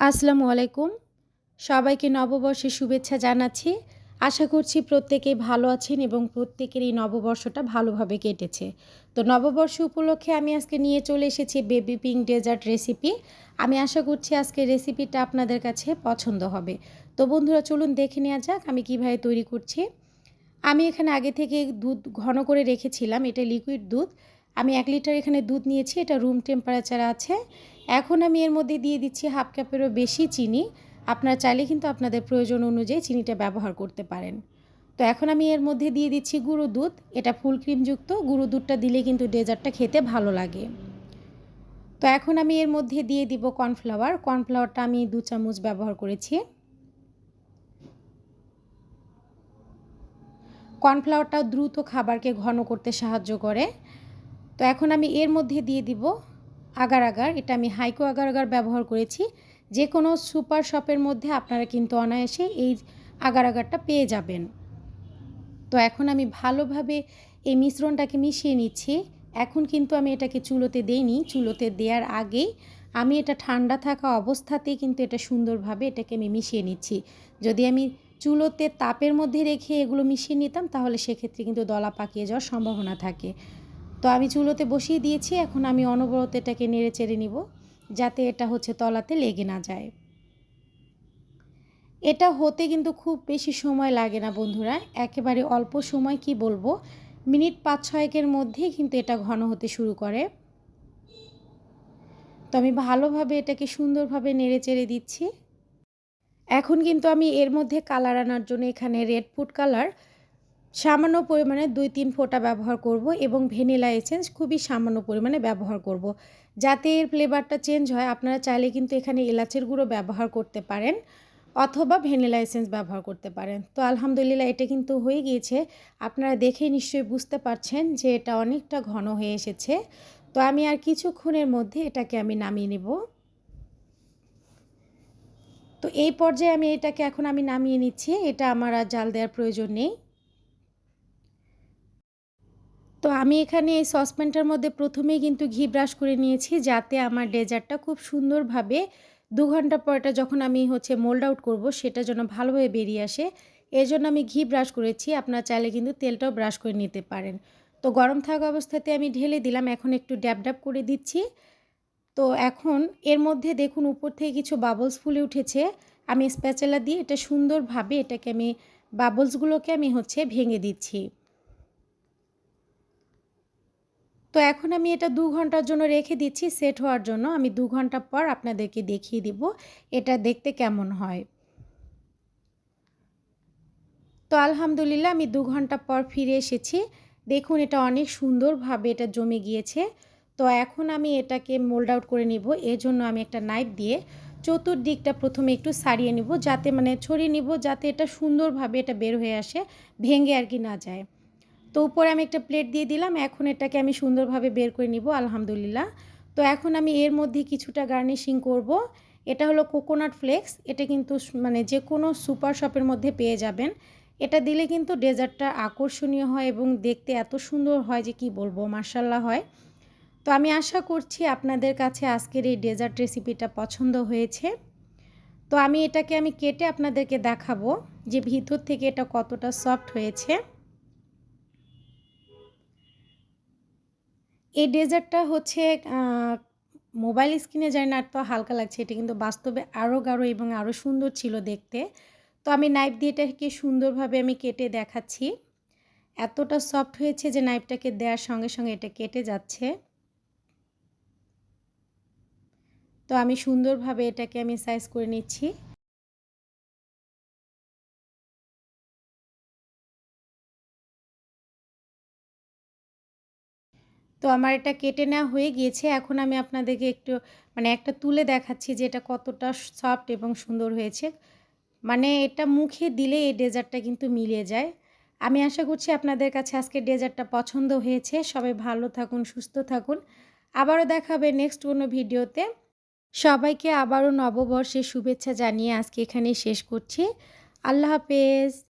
আসসালামু আলাইকুম। সবাইকে নববর্ষের শুভেচ্ছা জানাচ্ছি। আশা করছি প্রত্যেকেই ভালো আছেন এবং প্রত্যেকের এই নববর্ষটা ভালোভাবে কেটেছে। তো নববর্ষ উপলক্ষে আমি আজকে নিয়ে চলে এসেছি বেবি পিঙ্ক ডেজার্ট রেসিপি। আমি আশা করছি আজকে রেসিপিটা আপনাদের কাছে পছন্দ হবে। তো বন্ধুরা, চলুন দেখে নেওয়া যাক আমি কীভাবে তৈরি করছি। আমি এখানে আগে থেকে দুধ ঘন করে রেখেছিলাম, এটা লিকুইড দুধ। আমি এক লিটার এখানে দুধ নিয়েছি, এটা রুম টেম্পারেচার আছে। এখন আমি এর মধ্যে দিয়ে দিচ্ছি হাফ কাপেরও বেশি চিনি। আপনারা চাইলে কিন্তু আপনাদের প্রয়োজন অনুযায়ী চিনিটা ব্যবহার করতে পারেন। তো এখন আমি এর মধ্যে দিয়ে দিচ্ছি গুঁড়ো দুধ, এটা ফুল ক্রিমযুক্ত গুঁড়ো দুধটা দিলে কিন্তু ডেজার্টটা খেতে ভালো লাগে। তো এখন আমি এর মধ্যে দিয়ে দিব কর্নফ্লাওয়ার কর্নফ্লাওয়ারটা আমি দু চামচ ব্যবহার করেছি। কর্নফ্লাওয়ারটাও দ্রুত খাবারকে ঘন করতে সাহায্য করে। তো এখন আমি এর মধ্যে দিয়ে দিব আগার আগার। এটা আমি হাইকো আগার আগার ব্যবহার করেছি। যে কোনো সুপার শপের মধ্যে আপনারা কিন্তু অনায়াসে এই আগার আগারটা পেয়ে যাবেন। তো এখন আমি ভালোভাবে এই মিশ্রণটাকে মিশিয়ে নিচ্ছি। এখন কিন্তু আমি এটাকে চুলোতে দেইনি। চুলোতে দেওয়ার আগেই আমি এটা ঠান্ডা থাকা অবস্থাতেই কিন্তু এটা সুন্দরভাবে এটাকে আমি মিশিয়ে নিচ্ছি। যদি আমি চুলোতে তাপের মধ্যে রেখে এগুলো মিশিয়ে নিতাম, তাহলে সেক্ষেত্রে কিন্তু দলা পাকিয়ে যাওয়ার সম্ভাবনা থাকে। তো আমি চুলোতে বসিয়ে দিয়েছি, এখন আমি অনবরত এটাকে নেড়ে চেড়ে নিব, যাতে এটা হচ্ছে তলাতে লেগে না যায়। এটা হতে কিন্তু খুব বেশি সময় লাগে না বন্ধুরা, একেবারে অল্প সময় কি বলব, মিনিট পাঁচ ছয়েকের মধ্যেই কিন্তু এটা ঘন হতে শুরু করে। তো আমি ভালোভাবে এটাকে সুন্দরভাবে নেড়ে চেড়ে দিচ্ছি। এখন কিন্তু আমি এর মধ্যে কালার আনার জন্য এখানে রেড ফুড কালার সামান্য পরিমাণে দুই তিন ফোঁটা ব্যবহার করব এবং ভ্যানিলা এসেন্স খুবই সামান্য পরিমাণে ব্যবহার করব। যাতে এর ফ্লেভারটা চেঞ্জ হয়, আপনারা চাইলে কিন্তু এখানে এলাচের গুঁড়ো ব্যবহার করতে পারেন অথবা ভ্যানিলা এসেন্স ব্যবহার করতে পারেন। তো আলহামদুলিল্লাহ এটা কিন্তু হয়ে গিয়েছে। আপনারা দেখেই নিশ্চয়ই বুঝতে পারছেন যে এটা অনেকটা ঘন হয়ে এসেছে। তো আমি আর কিছুক্ষণের মধ্যে এটাকে আমি নামিয়ে নেব। তো এই পর্যায়ে আমি এটাকে এখন আমি নামিয়ে নিচ্ছি। এটা আমার আর জাল দেওয়ার প্রয়োজন নেই তো আমি এখানে এই সসপ্যানটার মধ্যে প্রথমেই কিন্তু ঘি ব্রাশ করে নিয়েছি যাতে আমার ডেজার্টটা খুব সুন্দরভাবে দু ঘণ্টা পরটা যখন আমি হচ্ছে মোল্ড আউট করব, সেটা যেন ভালোভাবে বেরিয়ে আসে। এর জন্য আমি ঘি ব্রাশ করেছি, আপনার চাইলে কিন্তু তেলটাও ব্রাশ করে নিতে পারেন। তো গরম থাকা অবস্থাতে আমি ঢেলে দিলাম, এখন একটু ড্যাব ড্যাব করে দিচ্ছি। তো এখন এর মধ্যে দেখুন উপর থেকে কিছু বাবলস ফুলে উঠেছে, আমি স্প্যাচেলা দিয়ে এটা সুন্দরভাবে এটাকে আমি বাবলসগুলোকে আমি হচ্ছে ভেঙে দিচ্ছি। তো এখন আমি এটা দু ঘণ্টার জন্য রেখে দিচ্ছি সেট হওয়ার জন্য। আমি দু ঘণ্টা পর আপনাদেরকে দেখিয়ে দিব এটা দেখতে কেমন হয়। তো আলহামদুলিল্লাহ আমি দু ঘণ্টা পর ফিরে এসেছি। দেখুন এটা অনেক সুন্দরভাবে এটা জমে গিয়েছে। তো এখন আমি এটাকে মোল্ড আউট করে নিব। এর জন্য আমি একটা নাইফ দিয়ে চতুর্দিকটা প্রথমে একটু সারিয়ে নিব, যাতে মানে ছড়িয়ে নিব, যাতে এটা সুন্দরভাবে এটা বের হয়ে আসে, ভেঙে আর কি না যায়। তো উপরে আমি একটা প্লেট দিয়ে দিলাম, এখন এটাকে আমি সুন্দরভাবে বের করে নিব, আলহামদুলিল্লাহ। তো এখন আমি এর মধ্যে কিছুটা গার্নিশিং করব। এটা হলো কোকোনাট ফ্লেক্স এটা কিন্তু মানে যে কোনো সুপার শপের মধ্যে পেয়ে যাবেন। এটা দিলে কিন্তু ডেজার্টটা আকর্ষণীয় হয় এবং দেখতে এত সুন্দর হয় যে কি বলব মার্শাল্লাহ হয়। তো আমি আশা করছি আপনাদের কাছে আজকের এই ডেজার্ট রেসিপিটা পছন্দ হয়েছে। তো আমি এটাকে আমি কেটে আপনাদেরকে দেখাবো যে ভিতর থেকে এটা কতটা সফট হয়েছে। এই ডেজার্টটা হচ্ছে মোবাইল স্ক্রিনে যায় না তো হালকা লাগছে এটা, কিন্তু বাস্তবে আরও গাঢ় এবং আরও সুন্দর ছিল দেখতে। তো আমি নাইফ দিয়ে এটাকে সুন্দরভাবে আমি কেটে দেখাচ্ছি। এতটা সফট হয়েছে যে নাইফটাকে দেওয়ার সঙ্গে সঙ্গে এটা কেটে যাচ্ছে। তো আমি সুন্দরভাবে এটাকে আমি সাইজ করে নিচ্ছি। তো আমার এটা কেটে নেওয়া হয়ে গিয়েছে। এখন আমি আপনাদেরকে একটু মানে একটা তুলে দেখাচ্ছি যে এটা কতটা সফট এবং সুন্দর হয়েছে। মানে এটা মুখে দিলে এই ডেজার্টটা কিন্তু মিলিয়ে যায়। আমি আশা করছি আপনাদের কাছে আজকে ডেজার্টটা পছন্দ হয়েছে। সবাই ভালো থাকুন, সুস্থ থাকুন। আবারও দেখাবে নেক্সট কোনো ভিডিওতে। সবাইকে আবারও নববর্ষের শুভেচ্ছা জানিয়ে আজকে এখানেই শেষ করছি। আল্লাহ হাফেজ।